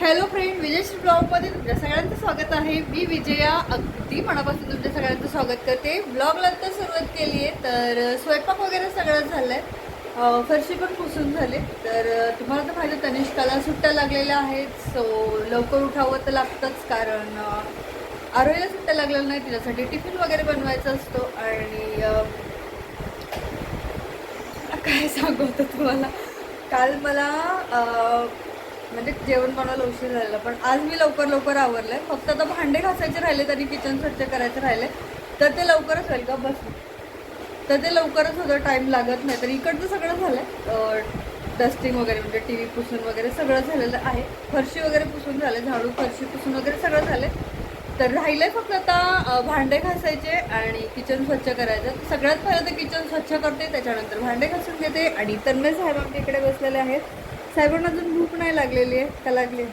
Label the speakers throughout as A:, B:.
A: Hello friend विजयश्री ब्लॉगमध्ये तुमच्या सगळ्यांचं स्वागत आहे. मी विजया अगदी मनापासून तुमच्या सगळ्यांचं स्वागत करते. ब्लॉगला तर सुरुवात केली आहे तर स्वयंपाक वगैरे सगळं झालं आहे फरशी पण पुसून झाले. तर तुम्हाला तर माहिती तनिष्काला सुट्ट्या लागलेल्या आहेत. सो लवकर उठावं तर लागतंच कारण आरोग्याला सुट्ट्या लागलेल्या नाही तिच्यासाठी टिफिन वगैरे बनवायचा असतो. आणि काय सांगू होतं तुम्हाला? काल मला म्हणजे जेवण बनवायला उशीर झालेला. पण आज मी लवकर लवकर आवरलंय. फक्त आता भांडे घासायचे राहिले तरी किचन स्वच्छ करायचं राहिले. तर ते लवकरच होईल का? बस. तर ते लवकरच होतं. टाईम लागत नाही. तर इकडचं सगळं आहे डस्टिंग वगैरे म्हणजे टी व्ही पुसून वगैरे सगळं झालेलं आहे. फरशी वगैरे पुसून झाले. झाडू फरशी पुसून वगैरे सगळं झाले. तर राहिलंय फक्त आता भांडे घासायचे आणि किचन स्वच्छ करायचं. सगळ्यात पहिलं तर किचन स्वच्छ करते त्याच्यानंतर भांडे घासून घेते. आणि तन्मय साहेब आमच्या इकडे बसलेले आहेत. साहेबांना अजून भूक नाही लागलेली आहे. का लागली?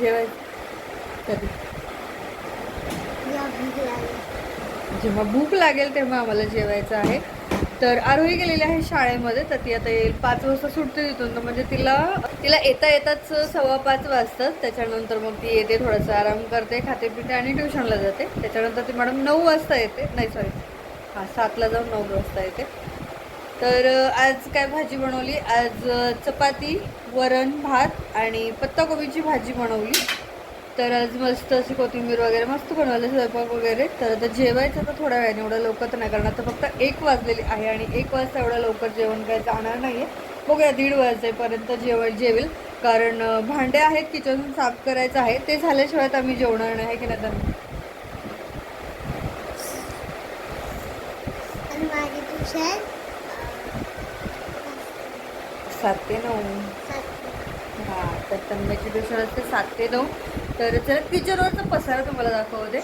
A: जेवाय. कधी? जेव्हा भूक लागेल. तेव्हा आम्हाला जेवायचं आहे. तर आरोही गेलेली आहे शाळेमध्ये तर ती आता येईल. पाच वाजता सुटते तिथून. तर म्हणजे तिला तिला येता येताच सव्वा पाच वाजतात. त्याच्यानंतर मग ती येते थोडासा आराम करते खाते पिते आणि ट्युशनला जाते. त्याच्यानंतर ती मॅडम नऊ वाजता येते. नाही सॉरी हां सातला जाऊन नऊ वाजता येते. तर आज काय भाजी बनवली? आज चपाती वरण भात आणि पत्ताकोबीची भाजी बनवली. तर आज मस्त अशी कोथिंबीर वगैरे मस्त बनवलं स्वयंपाक वगैरे. तर आता जेवायचं तर थोड्या वेळाने एवढं लवकर तर नाही कारण आता फक्त एक वाजलेली आहे आणि एक वाजता एवढं लवकर जेवण काय जाणार नाही आहे बघूया दीड वाजेपर्यंत जेवण जेवेल. कारण भांडे आहेत किचन साफ करायचं आहे. ते झाल्याशिवाय तर आम्ही जेवणार नाही आहे की नाही तर
B: आणि
A: सात ते नऊ. हां तर तन्मयची ट्युशन असते सात ते नऊ. तर चला किचनवरचा पसारा तुम्हाला दाखवते.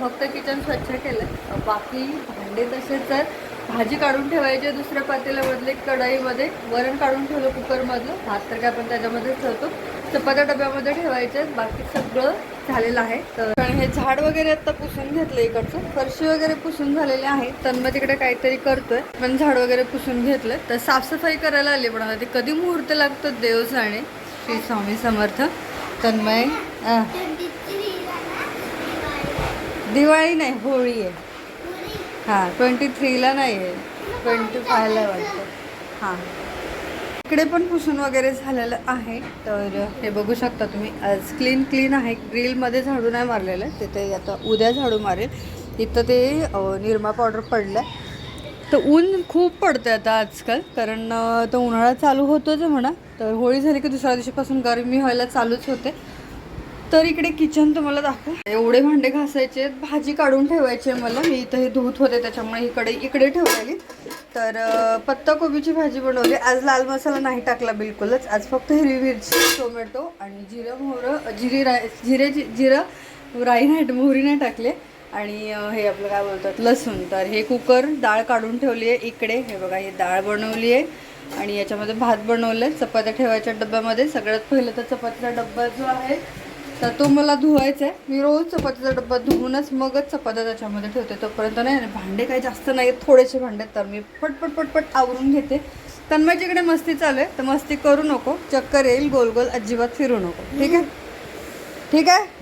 A: फक्त किचन स्वच्छ केलं बाकी भांडे तसेच तर भाजी काढून ठेवायचे दुसऱ्या पातेल्यामधले कढाईमध्ये. वरण काढून ठेवलं कुकरमधलं भात तर काय आपण त्याच्यामध्येच ठेवतो. चपात्या डब्यामध्ये ठेवायचे बाकी सगळं झालेलं आहे. तर कारण हे झाड वगैरे आता पुसून घेतलं इकडचं. फरशी वगैरे पुसून झालेले आहे. तन्म तिकडे काहीतरी करतोय. पण झाड वगैरे पुसून घेतलं. तर साफसफाई करायला आली पण आता ते कधी मुहूर्त लागतो देव जाणे श्री स्वामी समर्थ. तन्मय दिवाळी नाही होळी आहे. हां ट्वेंटी थ्रीला नाही आहे. ट्वेंटी फायला वाटतं. हां. इकडे पण पुसून वगैरे झालेलं आहे. तर हे बघू शकता तुम्ही आज क्लीन क्लीन आहे. ग्रिलमध्ये झाडू नाही मारलेलं. आहे तिथे आता उद्या झाडू मारेल. इथं ते निरमा पावडर पडलं आहे तर ऊन खूप पडतं आहे आता आजकाल. कारण तो उन्हाळा चालू होतोच म्हणा. तर होळी झाली की दुसऱ्या दिवशीपासून गरमी व्हायला चालूच होते. तर इकडे किचन तुम्हाला दाखव. एवढे भांडे घासायचे भाजी काढून ठेवायची आहे मला. मी इथं हे धुत होते त्याच्यामुळे इकडे इकडे ठेवलेली. तर पत्ता पत्ताकोबीची भाजी बनवली. आज लाल मसाला नाही टाकला बिलकुलच. आज फक्त हिरवी मिरची टोमॅटो आणि जिरं मोहरं जिरी राय जिरे जिरं राई नाही मोहरी नाही टाकले. आणि हे आपलं काय बोलतात लसूण. तर हे कुकर डाळ काढून ठेवली आहे इकडे. हे बघा हे डाळ बनवली आहे. आणि याच्यामध्ये भात बनवलं आहे चपात्या ठेवायच्या डब्यामध्ये. सगळ्यात पहिलं तर चपातीचा डब्बा जो आहे तर तो मला धुवायचा आहे. मी रोज चपातीचा डब्बा धुवूनच मगच चपात्या त्याच्यामध्ये ठेवते. तोपर्यंत नाही आणि भांडे काही जास्त नाही आहेत थोडेसे भांडे आहेत. तर मी पटपट पटपट आवरून घेते. तन्मयच्याकडे मस्ती चालू आहे तर मस्ती करू नको. चक्कर येईल गोल गोल अजिबात फिरू नको. ठीक आहे? ठीक आहे?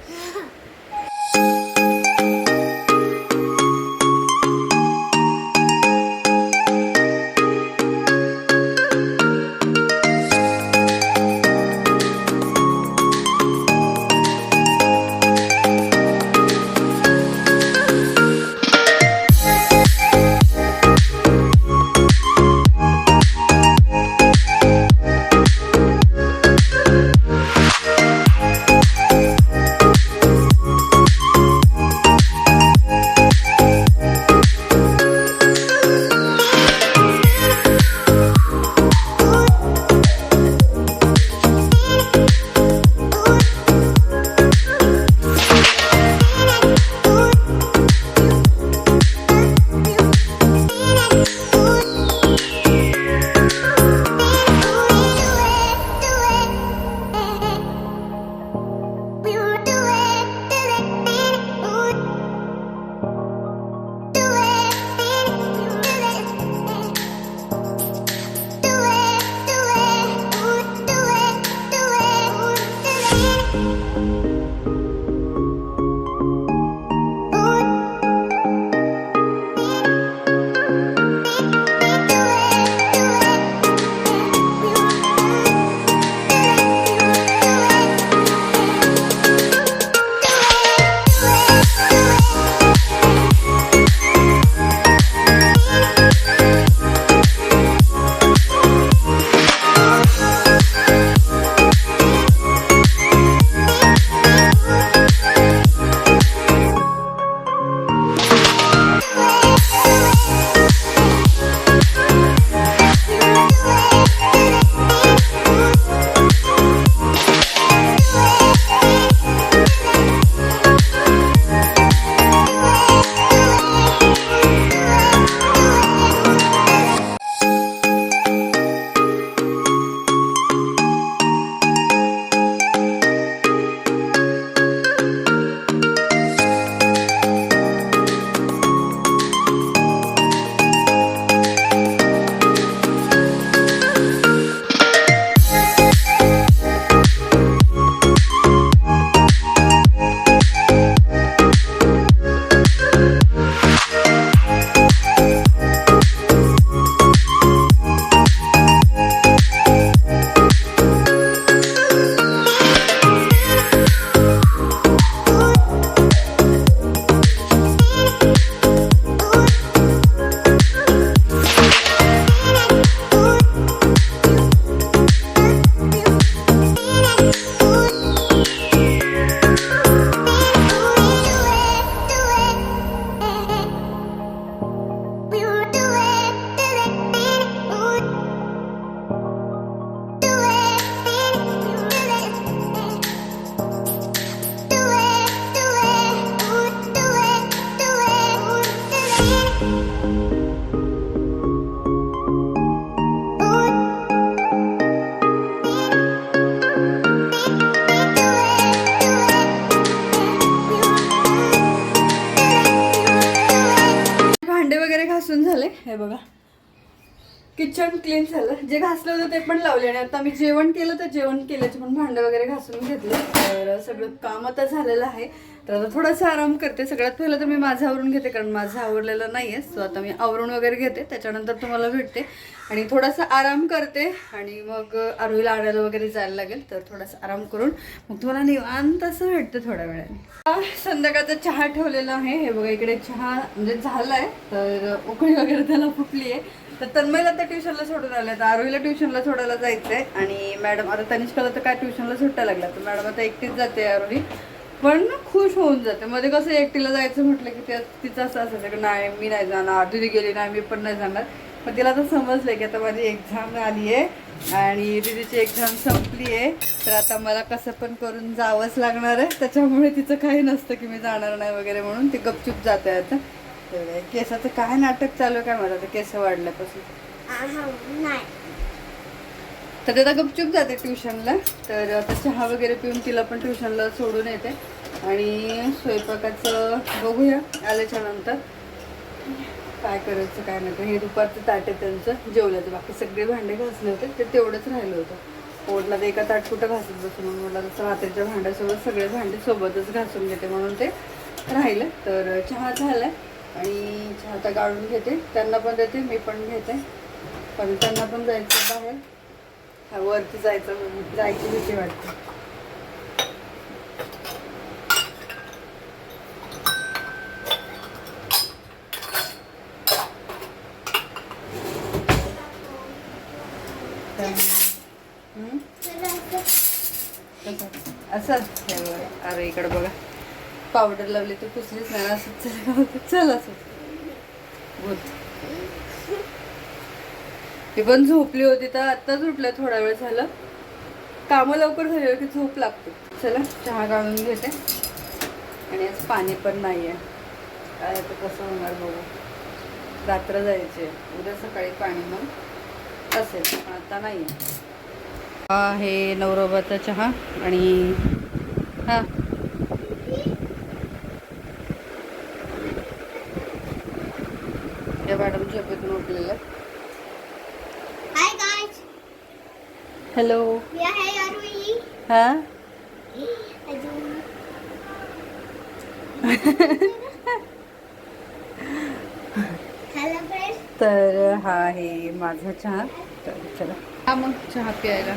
A: वगैरे झाले हे बघा. किचन क्लीन झालं. जे घासलं होतं ते पण लावले आणि आता मी जेवण केलं तर जेवण केल्याचे पण भांडं वगैरे घासून घेतलं. तर सगळं काम आता झालेलं आहे. तर आता थोडासा आराम करते. सगळ्यात पहिलं तर मी माझं आवरून घेते कारण माझं आवरलेलं नाही आहे सो आता मी आवरून वगैरे घेते. त्याच्यानंतर तुम्हाला भेटते. आणि थोडासा आराम करते. आणि मग आरोईला आणायला वगैरे जायला लागेल. तर थोडासा आराम करून मग तुम्हाला निवांत असं भेटतं थोड्या वेळाने. संध्याकाळचा चहा ठेवलेला आहे. हे बघा इकडे चहा म्हणजे झाला आहे तर उकळी वगैरे त्याला फुटली आहे तर तन्मयला तर ट्युशनला सोडून आले तर आरोहीला ट्युशनला सोडायला जायचंय. आणि मॅडम आता तनिष्काला तर काय ट्युशनला सुट्ट्या लागल्या. तर मॅडम आता एकटीच जाते आरोही. पण खुश होऊन जाते. मध्ये कसं एकटीला जायचं म्हटलं की त्या तिचं असं असायचं की नाही मी नाही जाणार. दिदी गेली नाही मी पण नाही जाणार. पण तिला आता समजलं की आता माझी एक्झाम आली आहे आणि दिदीची एक्झाम संपली आहे तर आता मला कसं पण करून जावंच लागणार आहे. त्याच्यामुळे तिचं काही नसतं की मी जाणार नाही वगैरे म्हणून ती गपचूप जाते आता. तर केसाचं काय नाटक चालू आहे काय मला ते केस वाढल्यापासून.
B: नाही.
A: तर ते आता गपचूप जाते ट्युशनला. तर आता चहा वगैरे पिऊन तिला पण ट्युशनला सोडून येते. आणि स्वयंपाकाचं बघूया आल्याच्यानंतर. काय करायचं काय नाही. हे दुपारचं ताट आहे त्यांचं जेवल्याचं. बाकी सगळे भांडे घासले होते ते तेवढंच राहिलं होतं. ओढला ते एका ताट कुठं घासत बसून म्हणून म्हटलं तसं रात्रीच्या भांड्यासोबत सगळे भांडे सोबतच घासून घेते म्हणून ते राहिलं. तर चहा झालाय. आणि चहा आता गाळून घेते. त्यांना पण देते मी पण घेते. पण त्यांना पण जायचं बाहेर. हा, वरती जायचं जायची भीती वाटते. असं. हे अरे इकडे बघा. पावडर लावली तर पुसलीच नाही. असं चल चल असं. भूत ती पण झोपली होती तर आत्ताच उठलं थोडा वेळ झालं. कामं लवकर झाली की झोप लागते. चला चहा काढून घेते. आणि आज पाणी पण नाही आहे काय आता कसं होणार बघू. रात्र जायचे उद्या सकाळी पाणी मग असेल. पण आता नाही आहे हे नवरोबाचा चहा आणि हां. झोपेतून उठलेलं.
B: हाय गाइस
A: हॅलो हा?
B: फ्रेंड्स
A: तर हा आहे माझा चहा. तर चला. हा मग चहा प्यायला.